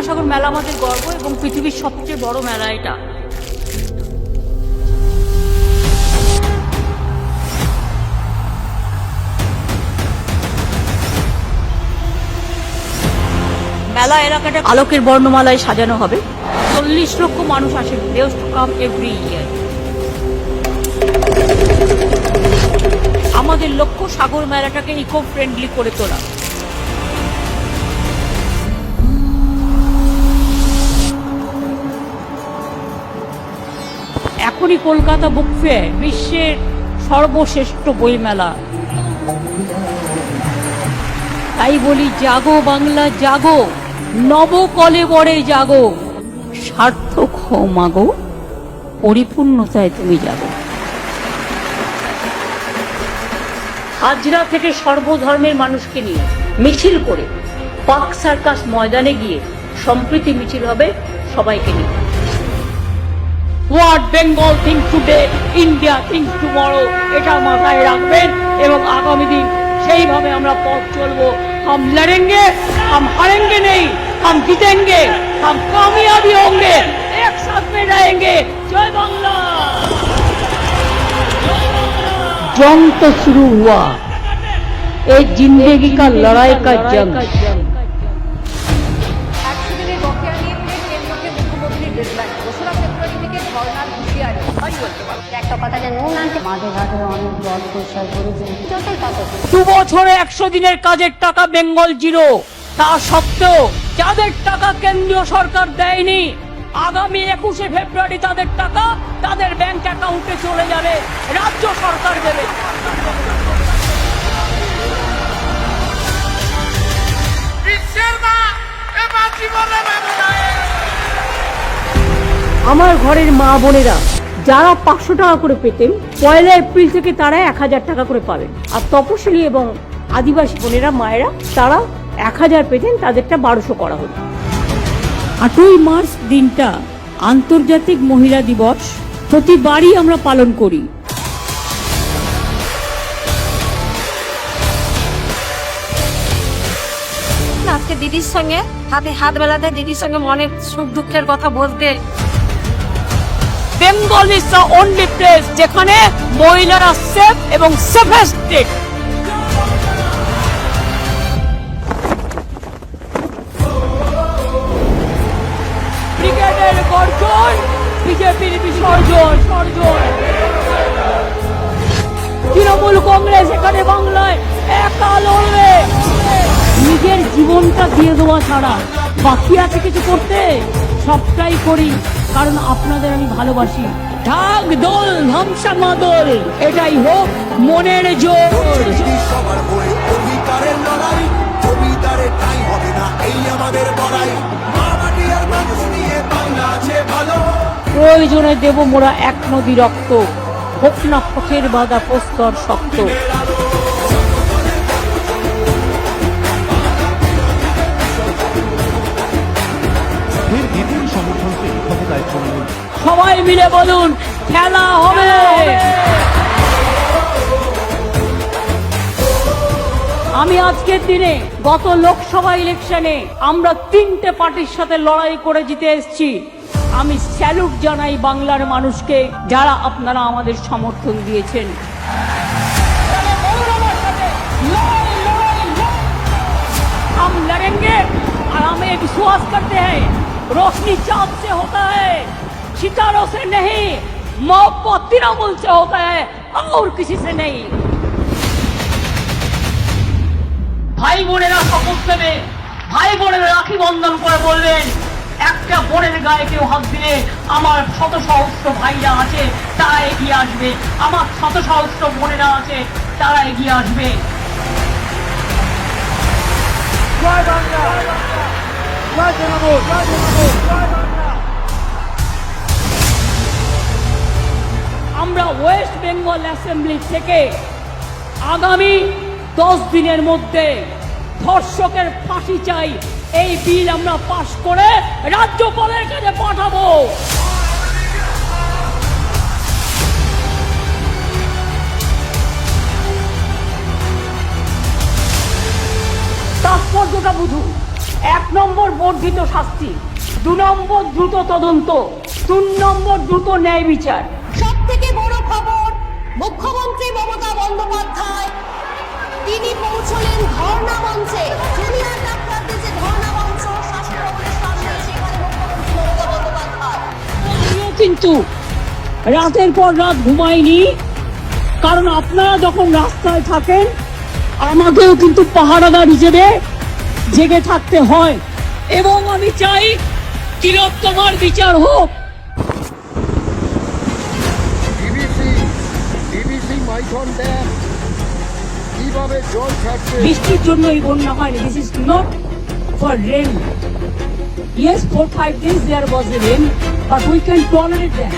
গঙ্গাসাগর মেলা আমাদের গর্ব এবং পৃথিবীর সবচেয়ে বড় মেলা এটা। মেলা এলাকাটা আলোকের বর্ণমালায় সাজানো হবে। চল্লিশ লক্ষ মানুষ আসে। দেওস টু কাম এভরি ইয়ার আমাদের লক্ষ্য সাগর মেলাটাকে ইকো ফ্রেন্ডলি করে তোলা। এখনই কলকাতা বুক ফেয়ার বিশ্বের সর্বশ্রেষ্ঠ বইমেলা। তাই বলি, জাগো বাংলা, জাগো নব কলেবরে জাগো। সার্থক হও মাগো পরিপূর্ণতায় তুমি যাব হাজরা থেকে সর্বধর্মের মানুষকে নিয়ে মিছিল করে পাক সার্কাস ময়দানে গিয়ে সম্প্রীতি মিছিল হবে সবাইকে নিয়ে। what Bengal thing today India thing tomorrow এটা মাথায় রাখবেন এবং আগামী দিন সেইভাবে আমরা পথ চলবো हम लड़ेंगे हम हारेंगे नहीं हम जीतेंगे हम कामयाबी होंगे एक साथ में रहेंगे जय बांग्ला जंग तो शुरू हुआ एक जिंदगी का लड़ाई का जंग ঘাটে অনেক জল করেছে। দু বছরে একশো দিনের কাজের টাকা বেঙ্গল জিরো। তা সত্ত্বেও যাদের টাকা কেন্দ্রীয় সরকার দেয়নি আগামী একুশে ফেব্রুয়ারি তাদের টাকা তাদের ব্যাংক অ্যাকাউন্টে চলে যাবে রাজ্য সরকার দেবে। আমার ঘরের মা বোনেরা যারা পাঁচশো টাকা করে পেতেন, পয়লা এপ্রিল থেকে তারা এক হাজার টাকা করে পাবেন। আর তপশিলি এবং আদিবাসী বোনেরা, মায়েরা, তারা এক হাজার পেতেন, তাদেরটা বারোশো করা হলো। আটই মার্চ দিনটা আন্তর্জাতিক মহিলা দিবস। প্রতিবারই আমরা পালন করি। আজকে দিদির সঙ্গে, হাতে হাত বেলাতে দিদির সঙ্গে অনেক সুখ দুঃখের কথা বলতে Bengal is the only place যেখানে মহিলারা সেফ এবং সেফেস্টেড ব্রিগেডের গর্জন, বিজেপির বিসর্জন, সর্জন। তৃণমূল কংগ্রেস এখানে বাংলায় একা লড়বে। নিজের জীবনটা দিয়ে দেওয়া ছাড়া বাকি আছে কিছু করতে? সবটাই করি। কারণ আপনাদের আমি ভালোবাসি। ঢাক দোল ধ্বংসা মাদল এটাই হোক মনের জোর। সবার হয়ে অধিকারের লড়াই ঠাই হবে না এই আমাদের বড়াই। প্রয়োজনে দেব মোরা এক নদী রক্ত হোক না পথের বাধা প্রস্তর শক্ত। সবাই মিলে বলুন খেলা হবে আমি আজকের দিনে গত লোকসভা ইলেকশনে আমরা তিনটে পার্টির সাথে লড়াই করে জিতে এসেছি আমি স্যালুট জানাই বাংলার মানুষকে যারা আপনারা আমাদের সমর্থন দিয়েছেন हम लड़ेंगे और हमें विश्वास करते हैं रोशनी चांद से होता है सितारों से नहीं मोहब्बत तृणमूल से होता है और किसी से नहीं ভাই বোনেরা শপথ নেবে ভাই বোনেরা রাখি বন্ধন করে বলবেন একটা বোনের গায়ে কেউ হাত দিলে আমার শত সহস্র ভাইরা আছে তারা এগিয়ে আসবে আমার শত সহস্র বোনেরা আছে তারা এগিয়ে আসবে আমরা ওয়েস্ট বেঙ্গল অ্যাসেম্বলি থেকে আগামী দশ দিনের মধ্যে ধর্ষকের ফাঁসি চাই। এই বিল আমরা পাশ করে রাজ্যপালের কাছে পাঠাবো। তাৎপর্যটা বুঝুন। এক নম্বর বর্ধিত শাস্তি, দু নম্বর দ্রুত তদন্ত, তিন নম্বর দ্রুত ন্যায় বিচার সব থেকে বড় খবর মুখ্যমন্ত্রী মমতা বন্দ্যোপাধ্যায়, তিনি পৌঁছলেন ধর্ণা মঞ্চে। কিন্তু রাতের পর রাত ঘুমাইনি, কারণ আপনারা যখন রাস্তায় থাকেন, আমাকেও কিন্তু পাহারাদার হিসেবে জেগে থাকতে হয়। এবং আমি চাই তিলোত্তমার বিচার হোক বৃষ্টির জন্য এই বন্যা হয়নি। This is not for rain yes four five days there was rain but we can tolerate that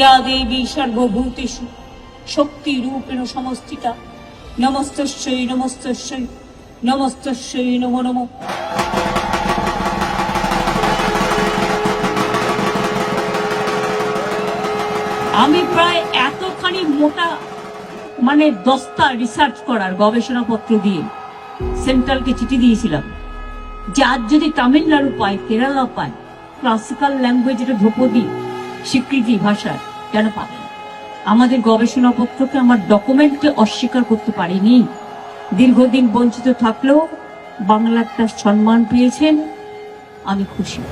ইয়া দেবী সর্বভূতেষু শক্তি রূপেণ সমষ্টিতা নমস্তস্যই নমস্তস্যই নমস্তস্যই নমো নমো। আমি প্রায় এতখানি মোটা মানে দস্তা রিসার্চ করার গবেষণাপত্র দিয়ে সেন্ট্রালকে চিঠি দিয়েছিলাম যে আজ যদি তামিলনাড়ু পায়, কেরালা পায় ক্লাসিক্যাল ল্যাঙ্গুয়েজের ধ্রুপদী স্বীকৃতি ভাষায় কেন পাবে? আমাদের গবেষণাপত্রকে আমার ডকুমেন্টকে অস্বীকার করতে পারিনি। দীর্ঘদিন বঞ্চিত থাকলেও বাংলার তার সম্মান পেয়েছেন। আমি খুশি।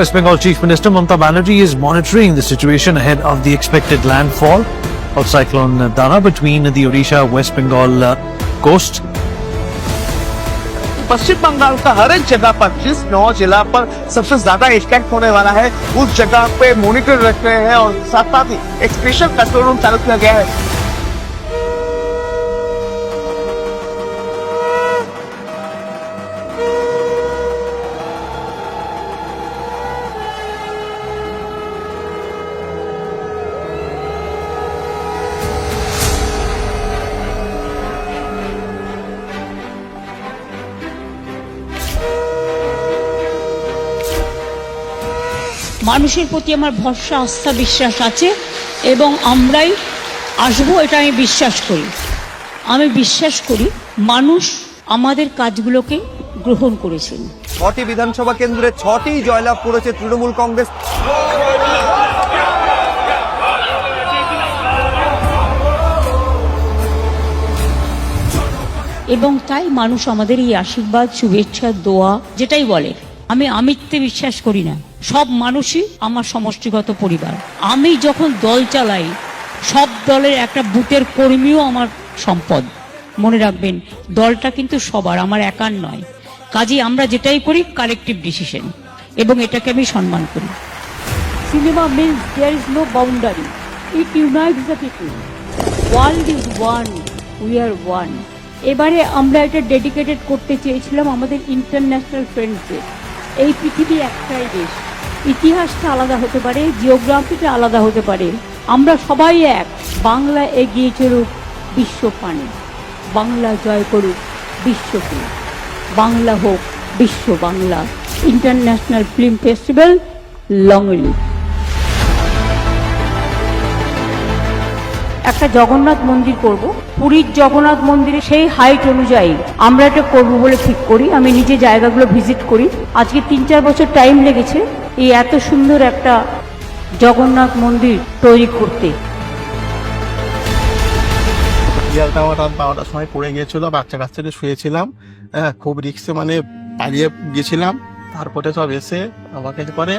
West Bengal Chief Minister Mamata Banerjee is monitoring the situation ahead of the expected landfall of Cyclone Dana between the Odisha West Bengal uh, coast. पश्चिम बंगाल का हर एक जगह पर जिस नौ जिला पर सबसे ज़्यादा इफ़ेक्ट होने वाला है उस जगह पे मॉनिटर रख रहे हैं और साथ साथ ही एक स्पेशल कंट्रोल रूम चालू किया गया है মানুষের প্রতি আমার ভরসা আস্থা বিশ্বাস আছে এবং আমরাই আসব এটা আমি বিশ্বাস করি। আমি বিশ্বাস করি মানুষ আমাদের কাজগুলোকে গ্রহণ করেছেন। ছটি বিধানসভা কেন্দ্রে ছটি জয়লাভ করেছে তৃণমূল কংগ্রেস। এবং তাই মানুষ আমাদের এই আশীর্বাদ শুভেচ্ছা দোয়া যেটাই বলে আমি আমিত্বে বিশ্বাস করি না। সব মানুষই আমার সমষ্টিগত পরিবার। আমি যখন দল চালাই, সব দলের একটা বুথের কর্মীও আমার সম্পদ। মনে রাখবেন, দলটা কিন্তু সবার, আমার একার নয়। কাজেই আমরা যেটাই করি কালেকটিভ ডিসিশন এবং এটাকে আমি সম্মান করি। Cinema means there is no boundary it unites the people world is one we are one এবারে আমরা এটা ডেডিকেটেড করতে চেয়েছিলাম আমাদের ইন্টারন্যাশনাল ফ্রেন্ডসদের এই পৃথিবী একটাই দেশ। ইতিহাসটা আলাদা হতে পারে, জিওগ্রাফিটা আলাদা হতে পারে। আমরা সবাই এক, বাংলা এগিয়ে চলুক বিশ্ব পানে বাংলা জয় করুক বিশ্বকে বাংলা হোক বিশ্ব বাংলা। ইন্টারন্যাশনাল ফিল্ম ফেস্টিভ্যাল লংলি একটা জগন্নাথ মন্দির করব। পুরীর জগন্নাথ মন্দিরে সেই হাইট অনুযায়ী আমরা এটা করব বলে ঠিক করি। আমি নিজে জায়গাগুলো ভিজিট করি। আজকে তিন চার বছর টাইম লেগেছে এই এত সুন্দর একটা জগন্নাথ মন্দির তৈরি করতে। রাত বারোটার সময় পড়ে গিয়েছিল বাচ্চা কাচ্চাদের শুয়েছিলাম। হ্যাঁ খুব রিক্সে মানে পালিয়ে গেছিলাম তারপরে সব এসে আমাকে করে।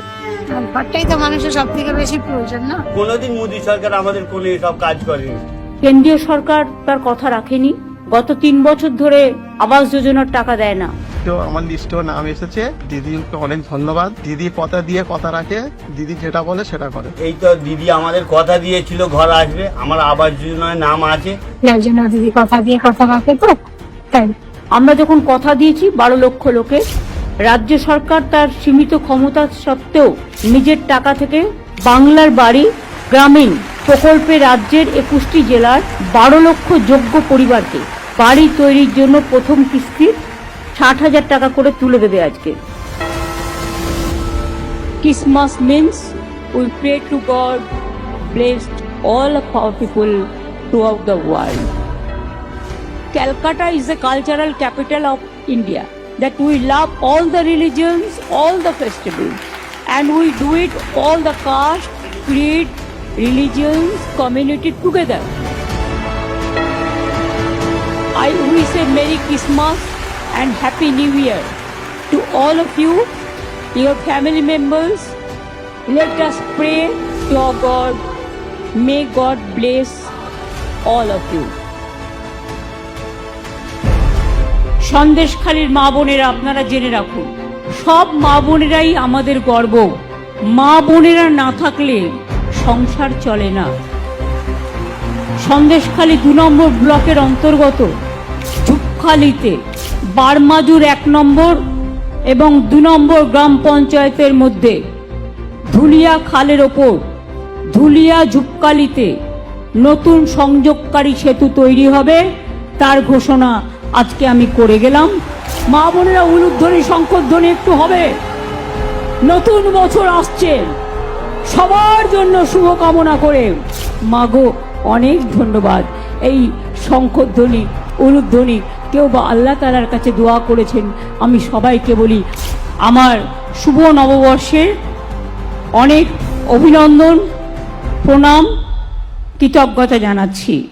ঘরটাই তো মানুষের সব থেকে বেশি প্রয়োজন না? কোনোদিন মোদী সরকার আমাদের কোনো সব কাজ করেনি। কেন্দ্রীয় সরকার তার কথা রাখেনি। গত তিন বছর ধরে আবাস যোজনার টাকা দেয় না। তো আমার লিস্টেও নাম এসেছে। দিদিকে অনেক ধন্যবাদ। দিদি কথা দিয়ে কথা রাখে। দিদি যেটা বলে সেটা করে। এই তো দিদি আমাদের কথা দিয়েছিল ঘর আসবে। আমার আবাস যোজনায় নাম আছে। যার জন্য দিদি কথা দিয়ে কথা রাখে তো তাই। আমরা যখন কথা দিয়েছি বারো লক্ষ লোকে রাজ্য সরকার তার সীমিত ক্ষমতা সত্ত্বেও নিজের টাকা থেকে বাংলার বাড়ি, গ্রামীণ প্রকল্পে রাজ্যের একুশটি জেলার বারো লক্ষ যোগ্য পরিবারকে বাড়ি তৈরির জন্য প্রথম কিস্তি ষাট হাজার টাকা করে তুলে দেবে আজকে। Christmas means we pray to God blessed all power people to out the world Calcutta is the cultural capital of India That we love all the religions, all the festivals, and we do it all the caste, creed, religions, community together. I wish a Merry Christmas and Happy New Year to all of you, your family members. Let us pray to our God. May God bless all of you. সন্দেশখালীর মা বোনেরা, আপনারা জেনে রাখুন, সব মা বোনেরাই আমাদের গর্ব। মা বোনেরা না থাকলে সংসার চলে না। সন্দেশখালী দু নম্বর ব্লকের অন্তর্গত ঝুপখালিতে বারমাজুর এক নম্বর এবং দু নম্বর গ্রাম পঞ্চায়েতের মধ্যে ধুলিয়া খালের ওপর, ধুলিয়া ঝুপকালিতে নতুন সংযোগকারী সেতু তৈরি হবে, তার ঘোষণা আজকে আমি করে গেলাম। মা বোনেরা উলুধ্বনি, শঙ্করধ্বনি একটু হবে। নতুন বছর আসছে। সবার জন্য শুভকামনা করে। মাগো অনেক ধন্যবাদ। এই শঙ্করধ্বনি, উলুধ্বনি কেউ বা আল্লাহ তালার কাছে দোয়া করেছেন, আমি সবাইকে বলি, আমার শুভ নববর্ষের অনেক অভিনন্দন, প্রণাম, কৃতজ্ঞতা জানাচ্ছি।